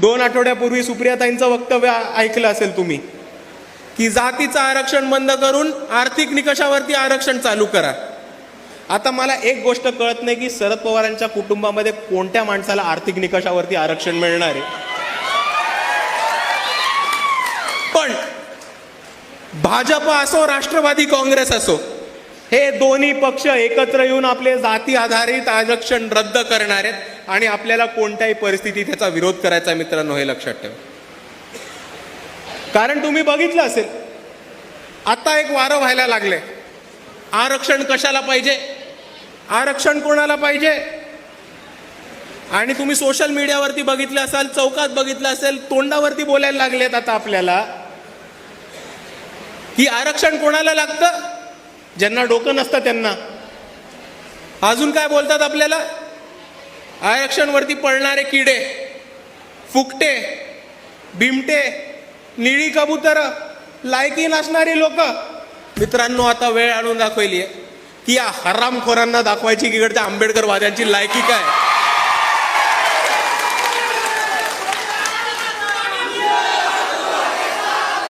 दोन आठवड्यापूर्वी सुप्रियाताईंचं वक्तव्य ऐकलं असेल तुम्ही की जातीचं आरक्षण बंद करून आर्थिक निकषावरती आरक्षण चालू करा. आता मला एक गोष्ट कळत नाही की शरद पवारांच्या कुटुंबामध्ये कोणत्या माणसाला आर्थिक निकषावरती आरक्षण मिळणार आहे. पण भाजप असो राष्ट्रवादी काँग्रेस असो हे दोन्ही पक्ष एकत्र येऊन आपले जाती आधारित आरक्षण रद्द करणार आहेत. आणि आपल्याला कोणत्याही परिस्थितीत त्याचा विरोध करायचा मित्रांनो हे लक्षात ठेवा. कारण तुम्ही बघितलं असेल आता एक वारं व्हायला लागले आरक्षण कशाला पाहिजे? आरक्षण कोणाला पाहिजे? आणि तुम्ही सोशल मीडियावरती बघितलं असाल चौकात बघितलं असेल तोंडावरती बोलायला लागलेत आता आपल्याला की आरक्षण कोणाला लागतं? ज्यांना डोकं नसतं त्यांना. अजून काय बोलतात आपल्याला? आरक्षणवरती पळणारे किडे फुकटे बिमटे निळी कबूतर लायकी नसणारी लोक. मित्रांनो आता वेळ आणून दाखवली आहे की या हरामखोरांना दाखवायची की इकडच्या आंबेडकरवाद्यांची लायकी काय?